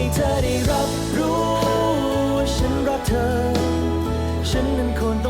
ให้เธอได้รับรู้ว่าฉันรักเธอ ฉันนั้นควรต้อง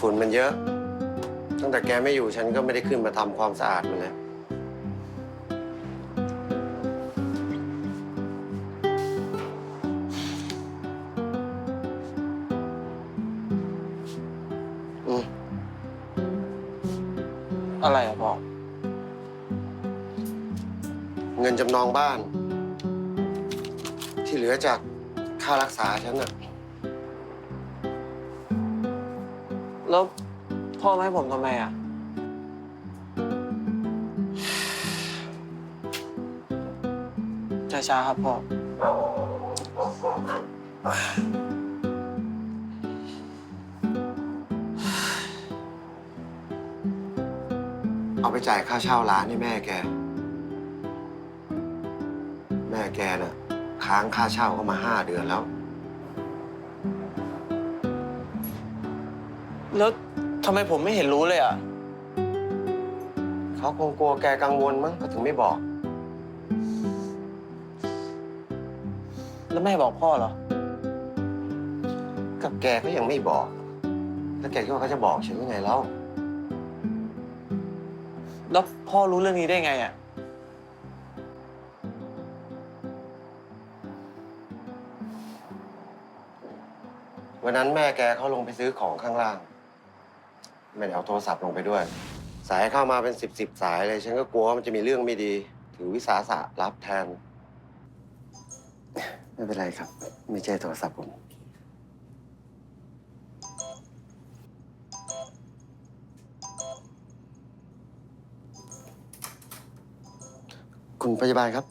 ฝุ่นมันเยอะ ตั้งแต่แกไม่อยู่ฉันก็ไม่ได้ขึ้นมาทำความสะอาดมันเลยอืมอะไรอะพ่อ เงินจำนองบ้าน ที่เหลือจากค่ารักษาฉันน่ะ แล้วพ่อม่ให้ผมทำไมอะ ช้าๆครับพ่อ เอาไปจ่ายค่าเช่าร้านให้แม่แก แม่แกน่ะค้างค่าเช่าเขามาห้าเดือนแล้ว แล้วทำไมผมไม่เห็นรู้เลยอะเขาคงกลัวแกกังวลมั้งก็ถึงไม่บอก แล้วแม่บอกพ่อเหรอ กับแกก็ยังไม่บอก แล้วแกคิดว่าเขาจะบอกฉันยังไงแล้ว แล้วพ่อรู้เรื่องนี้ได้ไงอะวันนั้นแม่แกเขาลงไปซื้อของข้างล่าง ไม่ได้เอาโทรศัพท์ลงไปด้วย สายเข้ามาเป็นสิบสิบสายเลย ฉันก็กลัวว่ามันจะมีเรื่องไม่ดี ถือวิสาสะรับแทน ไม่เป็นไรครับ ไม่ใช่โทรศัพท์ผม คุณพยาบาลครับ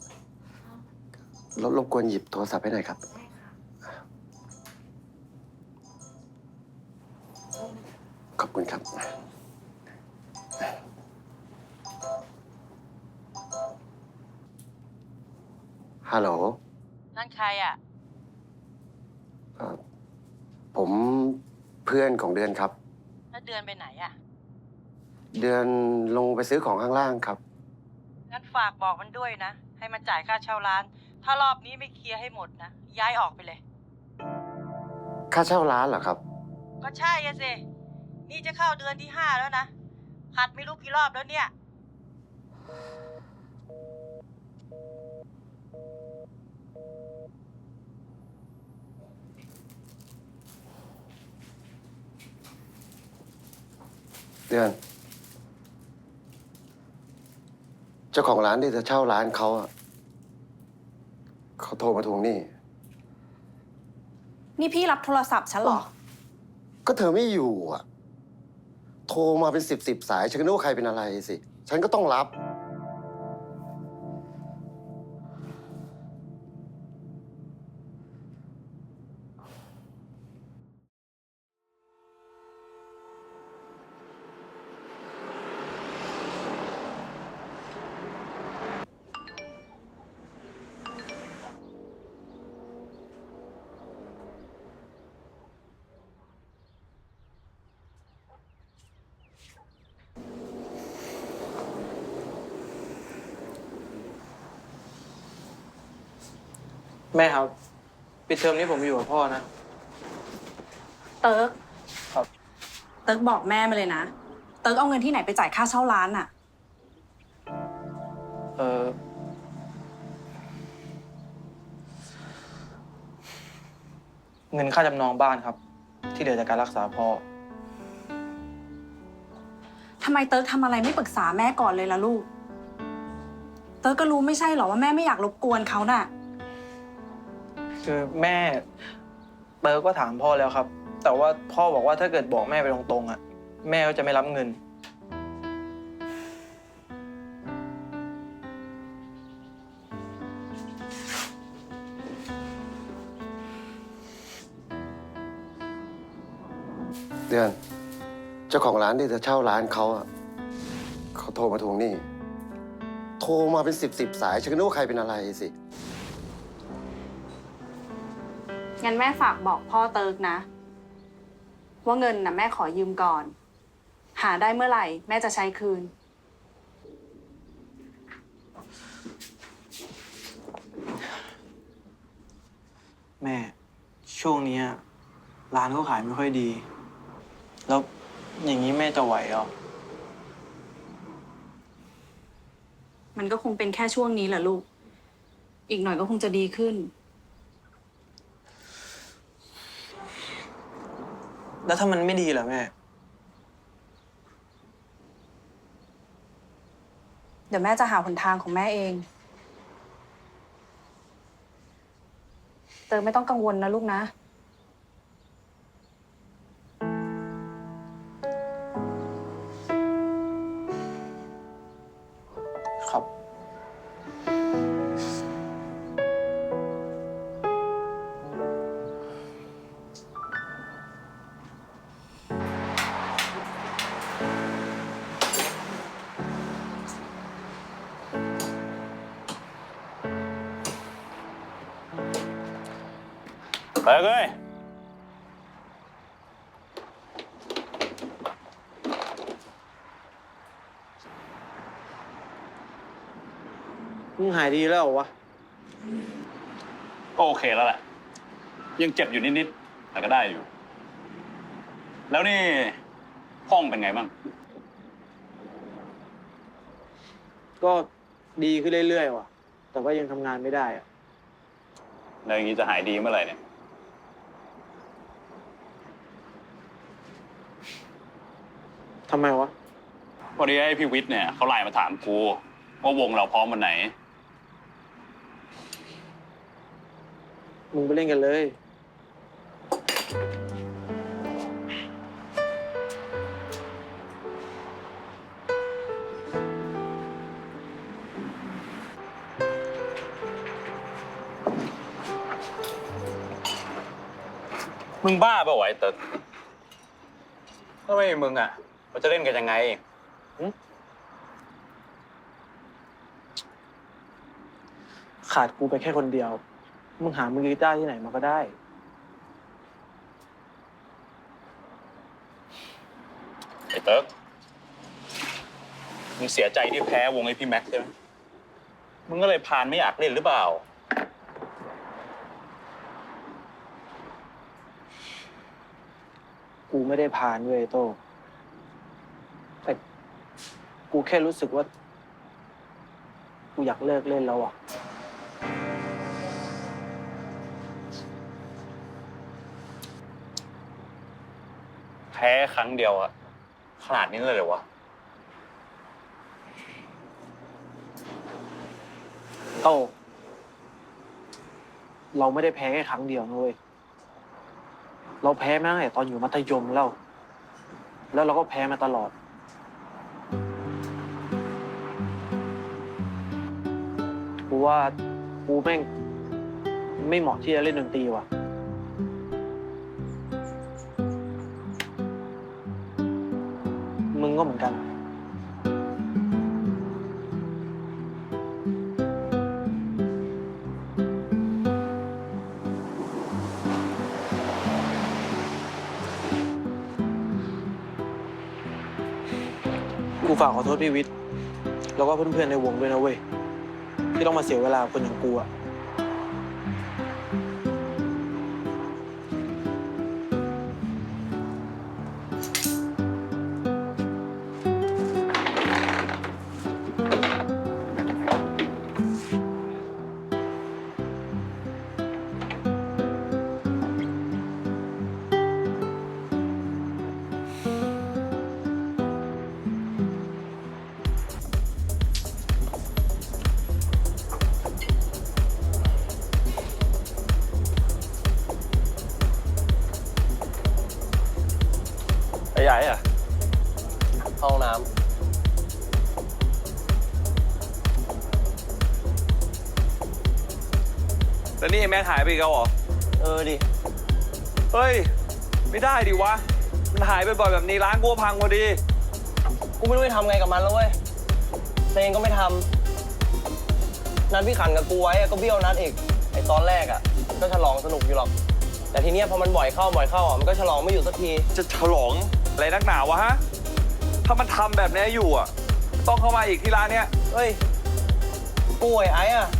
รบรบกวนหยิบโทรศัพท์ให้หน่อยครับ คุณครับ ฮัลโหล นั่นใครอะ เอ่อผมเพื่อนของเดือนครับ แล้วเดือนไปไหนอะ เดือนลงไปซื้อของข้างล่างครับ งั้นฝากบอกมันด้วยนะ ให้มันจ่ายค่าเช่าร้าน ถ้ารอบนี้ไม่เคลียร์ให้หมดนะ ย้ายออกไปเลย ค่าเช่าร้านเหรอครับ ก็ใช่อะสิ นี่จะเข้าเดือนที่ห้าแล้วนะผัดไม่รู้กี่รอบแล้วเนี่ย เดือน เจ้าของร้านที่จะเช่าร้านเขาอะเขาโทรมาทวงหนี้ นี่พี่รับโทรศัพท์ฉันเหรอ ก็เธอไม่อยู่อะ โทรมาเป็นสิบสิบสาย ฉันก็นึกว่าใครเป็นอะไรสิ ฉันก็ต้องรับ แม่ครับปิดเทอมนี้ผมอยู่กับพ่อนะ เติร์กครับ เติร์กบอกแม่มาเลยนะ เติร์กเอาเงินที่ไหนไปจ่ายค่าเช่าร้านอะเออเงินค่าจำนองบ้านครับ ที่เหลือจากการรักษาพ่อ ทำไมเติร์กทำอะไรไม่ปรึกษาแม่ก่อนเลยล่ะลูก เติร์กก็รู้ไม่ใช่เหรอว่าแม่ไม่อยากรบกวนเขาน่ะ คือแม่เติร์กก็ถามพ่อแล้วครับ แต่ว่าพ่อบอกว่าถ้าเกิดบอกแม่ไปตรงๆอะ แม่ก็จะไม่รับเงิน เดือน เจ้าของร้านที่เธอเช่าร้านเขาอะเขาโทรมาทวงหนี้ โทรมาเป็นสิบสิบสาย ฉันก็นึกว่าใครเป็นอะไรสิ งั้นแม่ฝากบอกพ่อเติร์กนะ ว่าเงินน่ะแม่ขอยืมก่อน หาได้เมื่อไหร่ แม่จะใช้คืน แม่ ช่วงเนี้ยร้านก็ขายไม่ค่อยดี แล้วอย่างนี้แม่จะไหวเหรอ มันก็คงเป็นแค่ช่วงนี้แหละลูก อีกหน่อยก็คงจะดีขึ้น แล้วถ้ามันไม่ดีล่ะแม่ เดี๋ยวแม่จะหาหนทางของแม่เอง เตอไม่ต้องกังวลนะลูกนะ ไปเลยมึงหายดีแล้วเหรอวะ ก็โอเคแล้วแหละ ยังเจ็บอยู่นิดๆ แต่ก็ได้อยู่ แล้วนี่ห้องเป็นไงบ้าง ก็ดีขึ้นเรื่อยๆว่ะ แต่ว่ายังทำงานไม่ได้อะ แล้วอย่างนี้จะหายดีเมื่อไหร่เนี่ย ทำไมวะ พอดีไอ้พี่วิทย์เนี่ยเขาไลน์มาถามกูว่าวงเราพร้อมวันไหน มึงไปเล่นกันเลย มึงบ้าเปล่าวะไอ้เติร์ดถ้าไม่มีมึงอะ เราจะเล่นกันยังไงขาดกูไปแค่คนเดียว มึงหามือกีตาร์ที่ไหนมาก็ได้ ไอ้เติร์กมึงเสียใจที่แพ้วงไอพี่แม็กซ์ใช่ไหมมึงก็เลยพานไม่อยากเล่นหรือเปล่า กูไม่ได้พานเว้ยโตแต่ กูแค่รู้สึกว่า กูอยากเลิกเล่นแล้วอะ แพ้ครั้งเดียวอะขนาดนี้เลยเหรอวะโตเราไม่ได้แพ้แค่ครั้งเดียวนะเว้ย เราแพ้มาตั้งแต่ตอนอยู่มัธยมแล้ว แล้วเราก็แพ้มาตลอด ว่ากูแม่งไม่เหมาะที่จะเล่นดนตรีว่ะ มึงก็เหมือนกัน กูฝากขอโทษพี่วิทย์ แล้วก็เพื่อนๆในวงด้วยนะเว้ย ที่ต้องมาเสียเวลาคนอย่างกูอะ แล้วนี่ไอ้แม็กหายไปอีกแล้วเหรอ เออดิ เฮ้ย ไม่ได้ดิวะ มันหายไปบ่อยแบบนี้ร้านกูก็พังพอดี กูไม่รู้จะทำไงกับมันแล้วเว้ยเตงก็ไม่ทำนัดพี่ขันกับกูไว้อะก็เบี้ยวนัดอีก ไอตอนแรกอะก็ฉลองสนุกอยู่หรอก แต่ทีเนี้ยพอมันบ่อยเข้าบ่อยเข้าอะมันก็ฉลองไม่อยู่สักที จะฉลองอะไรนักหนาวะฮะ ถ้ามันทำแบบนี้อยู่อะ ต้องเข้ามาอีกที่ร้านเนี้ย เฮ้ย กูไอ้ไอ้อะมึง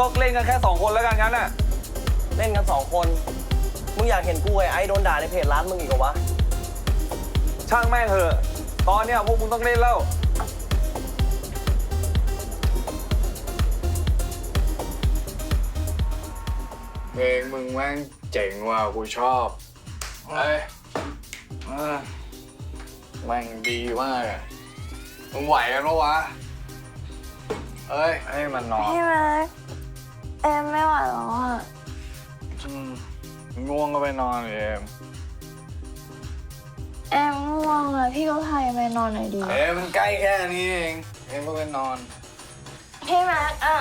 ก็เล่นกันแค่สองคนแล้วกันงั้นน่ะ เล่นกันสองคน มึงอยากเห็นกูไอ้ไอ้โดนด่าในเพจร้านมึงอีกเหรอวะ ช่างแม่งเถอะ ตอนเนี้ยพวกมึงต้องเล่นแล้ว เพลงมึงแม่งเจ๋งว่ะกูชอบเฮ้ยเออแม่งดีมากอะมึงไหวกันปะวะเฮ้ยให้มันนอน พี่แม็ก เอ็มไม่ไหวแล้วอะอืมง่วงก็ไปนอนดิเอ็มเอ็มง่วงอะพี่ก็พาเอ็มไปนอนหน่อยดีเอ็มมันใกล้แค่นี้เองเอ็มก็ไปนอน พี่แม็กอะ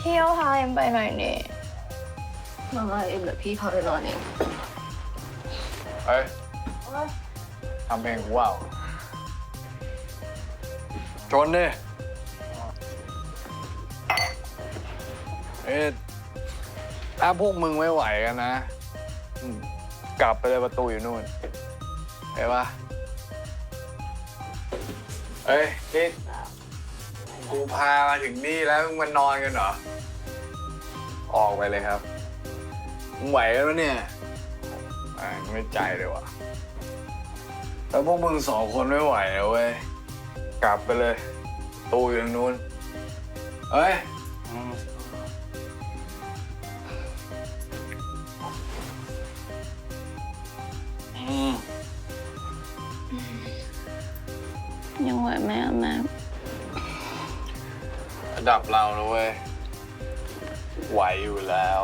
พี่ก็พาเอ็มไปหน่อยดิมาเอ็มเดี๋ยวพี่พาไปนอนเองเฮ้ยทำเพลงกูว่าวชนดิ เอ๊ะถ้าพวกมึงไม่ไหวกันนะอืมกลับไปเลยประตูอยู่นู่นเห็นปะเฮ้ยนี่กูพามาถึงนี่แล้วมึงมานอนกันเหรอ ออกไปเลยครับมึงไหวกันปะเนี่ยไม่ใจเลยว่ะแล้วพวกมึงสองคนไม่ไหวแล้วเว้ย กลับไปเลย ตู้อยู่ทางนู้นเฮ้ย ยังไหวไหมอะแม็กระดับเรานะเว้ย ไหวอยู่แล้ว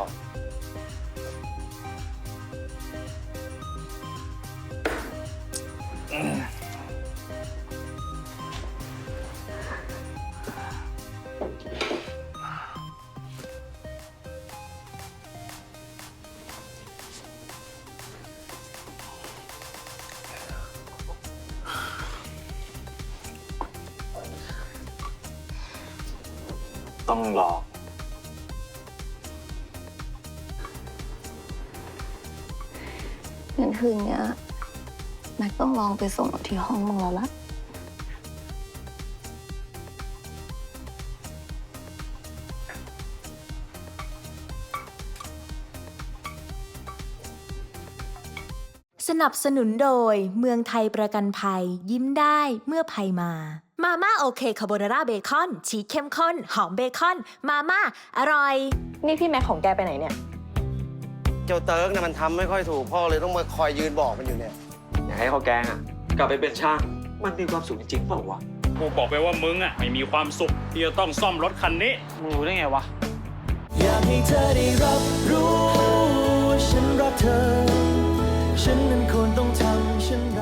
ต้องลอง งั้นคืนเนี้ยแม็กต้องลองไปส่งที่ห้องมึงแล้วละสนับสนุนโดยเมืองไทยประกันภัย ยิ้มได้เมื่อภัยมา มาม่าโอเคคาโบนาร่าเบคอนชีสเข้มข้น หอมเบคอน มาม่า อร่อย นี่พี่แม็กของแกไปไหนเนี่ย เจ้าเติร์กเนี่ยมันทำไม่ค่อยถูกพ่อเลยต้องมาคอยยืนบอกมันอยู่เนี่ย อยากให้เขาแกงอะ กลับไปเป็นช่าง มันมีความสุขจริงๆเปล่าวะ กูบอกไปว่ามึงอะไม่มีความสุขที่จะต้องซ่อมรถคันนี้ มึงรู้ได้ไงวะ อยากให้เธอได้รับรู้ว่าฉันรักเธอ ฉันนั้นควรต้องทำเช่นไร